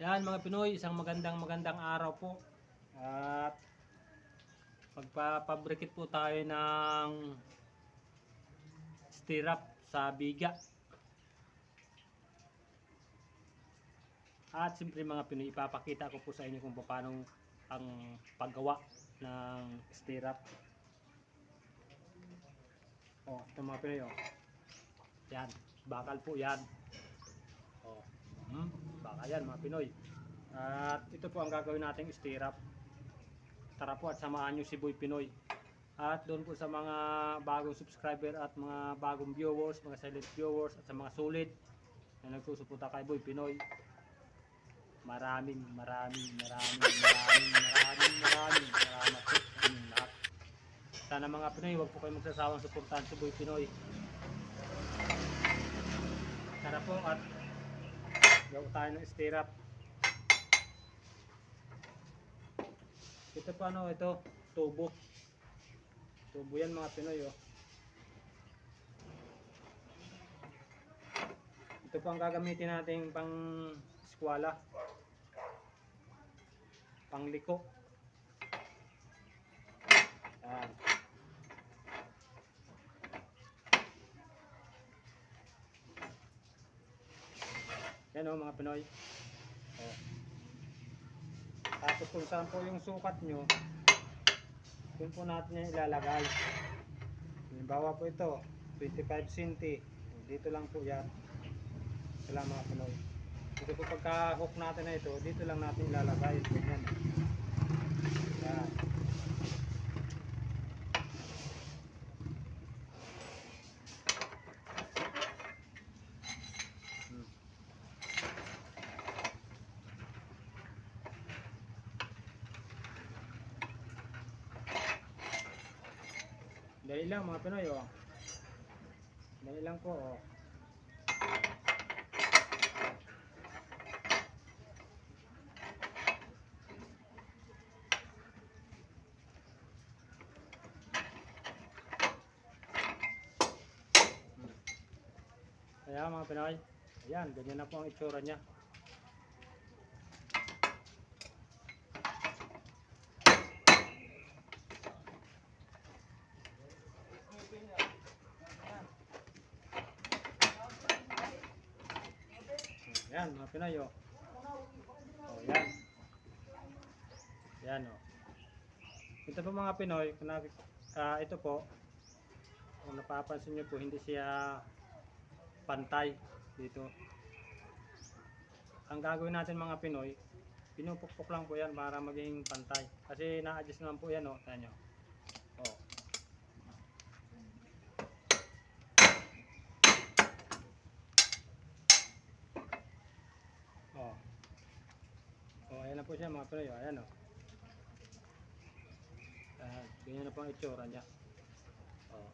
Yan mga Pinoy, isang magandang magandang araw po. At magpapabrikit po tayo ng stirrup sa biga. At siyempre mga Pinoy, ipapakita ko po sa inyo kung paano ang paggawa ng stirrup. Oh, ito mga Pinoy oh. Yan, bakal po yan. Oh. Hmm, baka yan mga Pinoy. At ito po ang gagawin nating stirrup. Tara po at samahan nyo si Boy Pinoy. At doon po sa mga bagong subscriber at mga bagong viewers, mga silent viewers at sa mga solid na nagsusuporta kay Boy Pinoy. Maraming, maraming, maraming, maraming, maraming, maraming salamat po sa inyong lahat. Sana mga Pinoy, huwag po kayo magsasawang suportahan si Boy Pinoy. Tara po at gawa tayo ng stirrup. Ito pa ano, ito, tubo. Tubo yan mga Pinoy oh. Ito po ang gagamitin natin pang eskwala. Pang liko. Yan. Yan o mga Pinoy. Oh. Tapos kung saan po yung sukat nyo, yun po natin yan ilalagay. Halimbawa po ito, 25 cm. Dito lang po yan. Lang mga Pinoy. Ito po pagka-hook natin na ito, dito lang natin ilalagay. Ganyan. Yan. Dali lang mga Pinoy oh. Dali lang po oh. Kaya mga Pinoy, ayan, ganyan na po ang itsura niya. Yan, mga Pinoy, oh. Oh, yan. Yan, oh. Ito po mga Pinoy, kung ah, ito po, kung napapansin nyo po, hindi siya pantay dito. Ang gagawin natin mga Pinoy, pinupukpok lang po yan para maging pantay. Kasi na-adjust naman po yan, oh. Tignan nyo. Oh. Oh. Oh, ayan na po siya mga. Oh, ayan oh. Ah, ganyan na po ang itsura niya. Oh.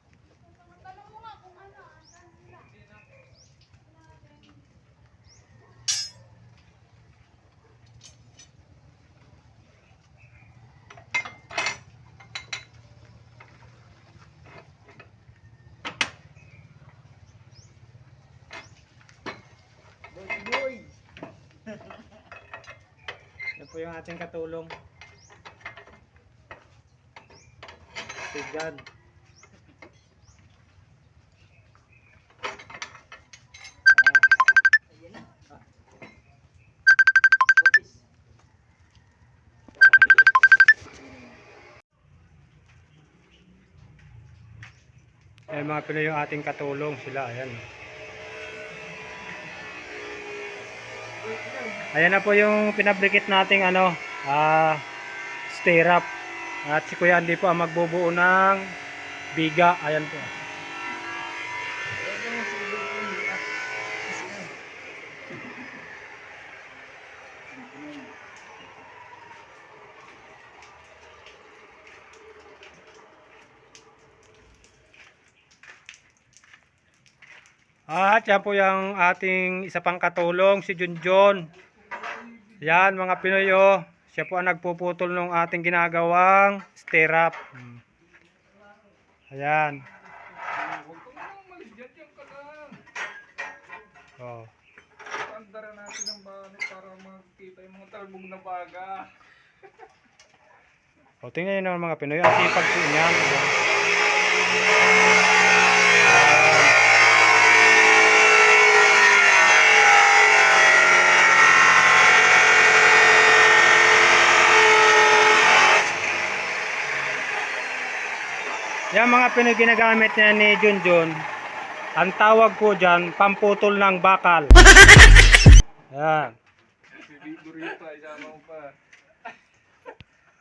Yan po yung ating katulong. Tigad. Ayan mga Pinoy yung ating katulong sila. Ayan. Ayan na po yung pinabrikit nating ano, ah, stirrup. At si Kuya Andy po ang magbubuo ng biga. Ayan po. At yan po yung ating isa pang katulong, si Junjun. Yan mga Pinoy oh. Siya po ang nagpuputol ng ating ginagawang stirrup. Hmm. Ayan. Oh. paandara natin ng banit para makita yung mga talbog na baga. O, tingnan nyo naman mga Pinoy. Ang sipag po niyan. Yan mga Pinoy ginagamit niya ni Junjun. Ang tawag po dyan, pamputol ng bakal. Yan. Si isama mo pa.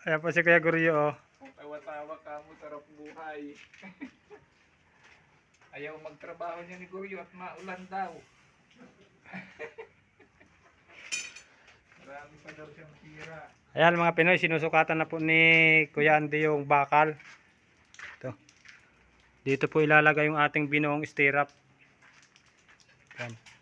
Ayan po si Kuya Guryo. Oh. Kung tawa-tawa ka mo, sarap buhay. Ayaw magtrabaho niya ni Guryo at maulan daw. Marami pa daw siyang tira. Ayan mga Pinoy, sinusukatan na po ni Kuya Andy yung bakal. Ito. Dito po ilalagay yung ating binuong stirrup. Yan.